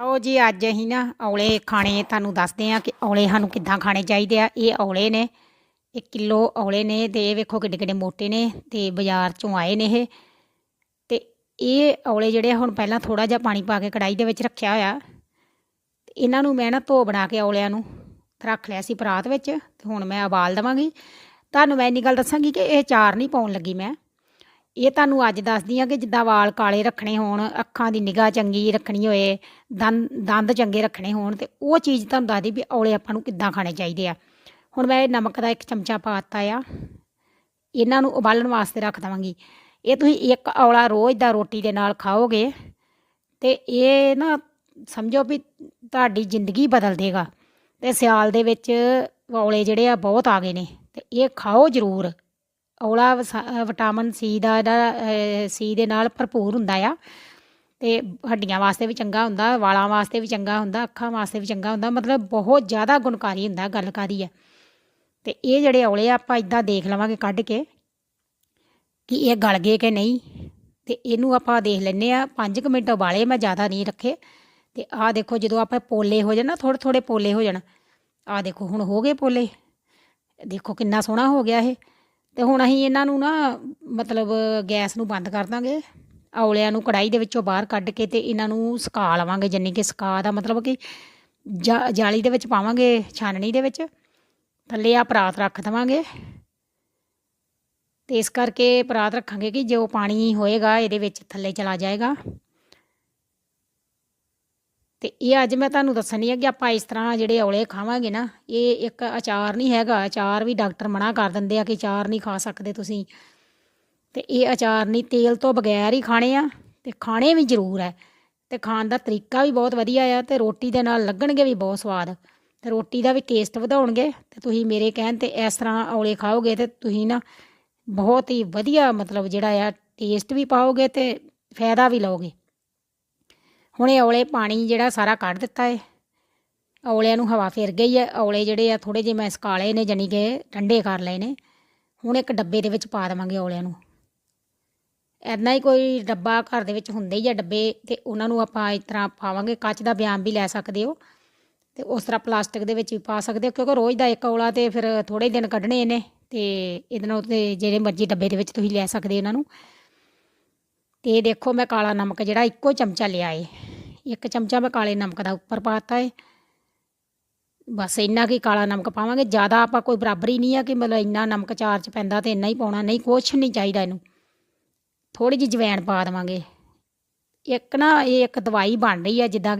ਆਓ ਜੀ, ਅੱਜ ਅਸੀਂ ਨਾ ਔਲੇ ਖਾਣੇ ਤੁਹਾਨੂੰ ਦੱਸਦੇ ਆ ਕਿ ਔਲੇ ਸਾਨੂੰ ਕਿੱਦਾਂ ਖਾਣੇ ਚਾਹੀਦੇ ਆ। ਇਹ ਔਲੇ ਨੇ 1 ਕਿਲੋ ਔਲੇ ਨੇ ਤੇ ਇਹ ਵੇਖੋ ਕਿੱਡੇ ਕਿੱਡੇ ਮੋਟੇ ਨੇ ਤੇ ਬਾਜ਼ਾਰ ਚੋਂ ਆਏ ਨੇ ਇਹ। ਤੇ ਇਹ ਔਲੇ ਜਿਹੜੇ ਆ, ਹੁਣ ਪਹਿਲਾਂ ਥੋੜਾ ਜਿਹਾ ਪਾਣੀ ਪਾ ਕੇ ਕੜਾਈ ਦੇ ਵਿੱਚ ਰੱਖਿਆ ਹੋਇਆ। ਤੇ ਇਹਨਾਂ ਨੂੰ ਮੈਂ ਨਾ ਧੋ ਬਣਾ ਕੇ ਔਲਿਆਂ ਨੂੰ ਰੱਖ ਲਿਆ ਸੀ ਪਰਾਤ ਵਿੱਚ ਤੇ ਹੁਣ ਮੈਂ ਉਬਾਲ ਦਵਾਂਗੀ। ਤੁਹਾਨੂੰ ਮੈਂ ਇੰਨੀ ਗੱਲ ਦੱਸਾਂਗੀ ਕਿ ਇਹ ਚਾਰ ਨਹੀਂ ਪਾਉਣ ਲੱਗੀ ਮੈਂ। ਇਹ ਤੁਹਾਨੂੰ ਅੱਜ ਦੱਸਦੀ ਆ ਕਿ ਜਿੱਦਾਂ ਵਾਲ ਕਾਲੇ ਰੱਖਣੇ ਹੋਣ, ਅੱਖਾਂ ਦੀ ਨਿਗਾਹ ਚੰਗੀ ਰੱਖਣੀ ਹੋਏ, ਦੰਦ ਦੰਦ ਚੰਗੇ ਰੱਖਣੇ ਹੋਣ ਤੇ ਉਹ ਚੀਜ਼ ਤੁਹਾਨੂੰ ਦੱਸਦੀ ਵੀ ਔਲੇ ਆਪਾਂ ਨੂੰ ਕਿੱਦਾਂ ਖਾਣੇ ਚਾਹੀਦੇ ਆ। ਹੁਣ ਮੈਂ ਇਹ ਨਮਕ ਦਾ ਇੱਕ ਚਮਚਾ ਪਾਤਾ ਆ। ਇਹਨਾਂ ਨੂੰ ਉਬਾਲਣ ਵਾਸਤੇ ਰੱਖ ਦਵਾਂਗੀ। ਇਹ ਤੁਸੀਂ ਇੱਕ ਔਲਾ ਰੋਜ਼ ਦਾ ਰੋਟੀ ਦੇ ਨਾਲ ਖਾਓਗੇ ਤੇ ਇਹ ਨਾ ਸਮਝੋ ਵੀ ਤੁਹਾਡੀ ਜ਼ਿੰਦਗੀ ਬਦਲ ਦੇਗਾ। ਤੇ ਸਿਆਲ ਦੇ ਵਿੱਚ ਔਲੇ ਜਿਹੜੇ ਆ ਬਹੁਤ ਆ ਗਏ ਨੇ ਤੇ ਇਹ ਖਾਓ ਜ਼ਰੂਰ। ਔਲਾ ਵਸਾ- ਵਿਟਾਮਿਨ ਸੀ ਦਾ, ਇਹਦਾ ਸੀ ਦੇ ਨਾਲ ਭਰਪੂਰ ਹੁੰਦਾ ਆ। ਤੇ ਹੱਡੀਆਂ ਵਾਸਤੇ ਵੀ ਚੰਗਾ ਹੁੰਦਾ, ਵਾਲਾਂ ਵਾਸਤੇ ਵੀ ਚੰਗਾ ਹੁੰਦਾ, ਅੱਖਾਂ ਵਾਸਤੇ ਵੀ ਚੰਗਾ ਹੁੰਦਾ, ਮਤਲਬ ਬਹੁਤ ਜ਼ਿਆਦਾ ਗੁਣਕਾਰੀ ਹੁੰਦਾ ਗੱਲ ਕਾਦੀ ਆ। ਤੇ ਇਹ ਜਿਹੜੇ ਔਲੇ ਆ, ਆਪਾਂ ਇਦਾਂ ਦੇਖ ਲਵਾਂਗੇ ਕੱਢ ਕੇ ਕਿ ਇਹ ਗਲ ਗਏ ਕਿ ਨਹੀਂ। ਤੇ ਇਹਨੂੰ ਆਪਾਂ ਦੇਖ ਲੈਨੇ ਆ 5 ਮਿੰਟ ਉਬਾਲੇ ਮੈਂ ਜ਼ਿਆਦਾ ਨਹੀਂ ਰੱਖੇ। ਤੇ ਆਹ ਦੇਖੋ ਜਦੋਂ ਆਪਾਂ ਪੋਲੇ ਹੋ ਜਾਣ ਨਾ ਥੋੜੇ ਥੋੜੇ ਪੋਲੇ ਹੋ ਜਾਣ। ਆਹ ਦੇਖੋ, ਹੁਣ ਹੋ ਗਏ ਪੋਲੇ। ਦੇਖੋ ਕਿੰਨਾ ਸੋਹਣਾ ਹੋ ਗਿਆ ਇਹ। ਤੇ ਹੁਣ ਅਸੀਂ ਇਹਨਾਂ ਨੂੰ ਨਾ ਮਤਲਬ ਗੈਸ ਨੂੰ ਬੰਦ ਕਰ ਦਾਂਗੇ, ਔਲਿਆਂ ਨੂੰ ਕੜਾਈ ਦੇ ਵਿੱਚੋਂ ਬਾਹਰ ਕੱਢ ਕੇ ਤੇ ਇਹਨਾਂ ਨੂੰ ਸੁਕਾ ਲਵਾਂਗੇ ਜਿੰਨੀ ਕਿ ਸੁਕਾ ਦਾ ਮਤਲਬ ਕਿ ਜਾ- ਜਾਲੀ ਦੇ ਵਿੱਚ ਪਾਵਾਂਗੇ, ਛਾਨਣੀ ਦੇ ਵਿੱਚ, ਥੱਲੇ ਆ ਪਰਾਤ ਰੱਖ ਦੇਵਾਂਗੇ। ਤੇ ਇਸ ਕਰਕੇ ਪਰਾਤ ਰੱਖਾਂਗੇ ਕਿ ਜੋ ਪਾਣੀ ਹੋਏਗਾ ਇਹਦੇ ਵਿੱਚ ਥੱਲੇ ਚਲਾ ਜਾਏਗਾ। ਤੇ ਇਹ ਅੱਜ ਮੈਂ ਤੁਹਾਨੂੰ ਦੱਸਣੀ ਹੈ ਕਿ ਆਪਾਂ ਇਸ ਤਰ੍ਹਾਂ ਜਿਹੜੇ ਔਲੇ ਖਾਵਾਂਗੇ ਨਾ, ਇਹ ਇੱਕ ਅਚਾਰ ਨਹੀਂ ਹੈਗਾ, ਅਚਾਰ ਵੀ ਡਾਕਟਰ ਮਨਾ ਕਰ ਦਿੰਦੇ ਆ ਕਿ ਅਚਾਰ ਨਹੀਂ ਖਾ ਸਕਦੇ ਤੁਸੀਂ। ਤੇ ਇਹ ਅਚਾਰ ਨਹੀਂ, ਤੇਲ ਤੋਂ ਬਗੈਰ ਹੀ ਖਾਣੇ ਆ ਤੇ ਖਾਣੇ ਵੀ ਜ਼ਰੂਰ ਹੈ ਤੇ ਖਾਣ ਦਾ ਤਰੀਕਾ ਵੀ ਬਹੁਤ ਵਧੀਆ ਆ ਤੇ ਰੋਟੀ ਦੇ ਨਾਲ ਲੱਗਣਗੇ ਵੀ ਬਹੁਤ ਸਵਾਦ। ਤੇ ਰੋਟੀ ਦਾ ਵੀ ਟੇਸਟ ਵਧਾਉਣਗੇ ਤੇ ਤੁਸੀਂ ਮੇਰੇ ਕਹਿਣ ਤੇ ਇਸ ਤਰ੍ਹਾਂ ਔਲੇ ਖਾਓਗੇ ਤੇ ਤੁਸੀਂ ਨਾ ਬਹੁਤ ਹੀ ਵਧੀਆ ਮਤਲਬ ਜਿਹੜਾ ਆ, ਟੇਸਟ ਵੀ ਪਾਓਗੇ ਤੇ ਫਾਇਦਾ ਵੀ ਲਓਗੇ। ਹੁਣ ਇਹ ਔਲੇ ਪਾਣੀ ਜਿਹੜਾ ਸਾਰਾ ਕੱਢ ਦਿੱਤਾ ਏ। ਔਲਿਆਂ ਨੂੰ ਹਵਾ ਫਿਰ ਗਈ ਹੈ ਔਲੇ ਜਿਹੜੇ ਆ ਥੋੜੇ ਜਿਹੇ ਮੈਂ ਸਕਾਲੇ ਨੇ, ਜਾਣੀ ਕਿ ਠੰਡੇ ਕਰ ਲਏ ਨੇ। ਹੁਣ ਇੱਕ ਡੱਬੇ ਦੇ ਵਿੱਚ ਪਾ ਦੇਵਾਂਗੇ ਔਲਿਆਂ ਨੂੰ। ਐਦਾਂ ਹੀ ਕੋਈ ਡੱਬਾ ਘਰ ਦੇ ਵਿੱਚ ਹੁੰਦੇ ਹੀ ਆ ਡੱਬੇ ਤੇ ਉਹਨਾਂ ਨੂੰ ਆਪਾਂ ਇਸ ਤਰ੍ਹਾਂ ਪਾਵਾਂਗੇ। ਕੱਚ ਦਾ ਬਿਆਨ ਵੀ ਲੈ ਸਕਦੇ ਹੋ। ਤੇ ਉਸ ਤਰ੍ਹਾਂ ਪਲਾਸਟਿਕ ਦੇ ਵਿੱਚ ਵੀ ਪਾ ਸਕਦੇ ਹੋ। ਕਿਉਂਕਿ ਰੋਜ਼ ਦਾ ਇੱਕ ਔਲਾ ਤੇ ਫਿਰ ਥੋੜੇ ਦਿਨ ਕੱਢਣੇ ਨੇ ਤੇ ਇਹਦੇ ਨਾਲ ਤੇ ਜਿਹੜੇ ਮਰਜ਼ੀ ਡੱਬੇ ਦੇ ਵਿੱਚ ਤੁਸੀਂ ਲੈ ਸਕਦੇ ਇਹਨਾਂ ਨੂੰ। ਤੇ ਇਹ ਦੇਖੋ ਮੈਂ ਕਾਲਾ ਨਮਕ ਜਿਹੜਾ ਇੱਕੋ ਚਮਚਾ ਲਿਆ ਏ। ਇੱਕ ਚਮਚਾ ਮੈਂ ਕਾਲੇ ਨਮਕ ਦਾ ਉੱਪਰ ਪਾਤਾ ਏ। ਬਸ ਇੰਨਾ ਕੀ ਕਾਲਾ ਨਮਕ ਪਾਵਾਂਗੇ। ਜ਼ਿਆਦਾ ਆਪਾਂ ਕੋਈ ਬਰਾਬਰੀ ਨਹੀਂ ਆ ਕਿ ਮਤਲਬ ਇੰਨਾ ਨਮਕ ਚਾਰ ਚ ਪੈਂਦਾ ਤੇ ਇੰਨਾ ਹੀ ਪਾਉਣਾ। ਨਹੀਂ, ਕੁਛ ਨਹੀਂ ਚਾਹੀਦਾ ਇਹਨੂੰ। ਥੋੜੀ ਜਿਹੀ ਜਵੈਣ ਪਾ ਦੇਵਾਂਗੇ। ਇੱਕ ਨਾ ਇਹ ਇੱਕ ਦਵਾਈ ਬਣ ਰਹੀ ਆ, ਜਿੱਦਾਂ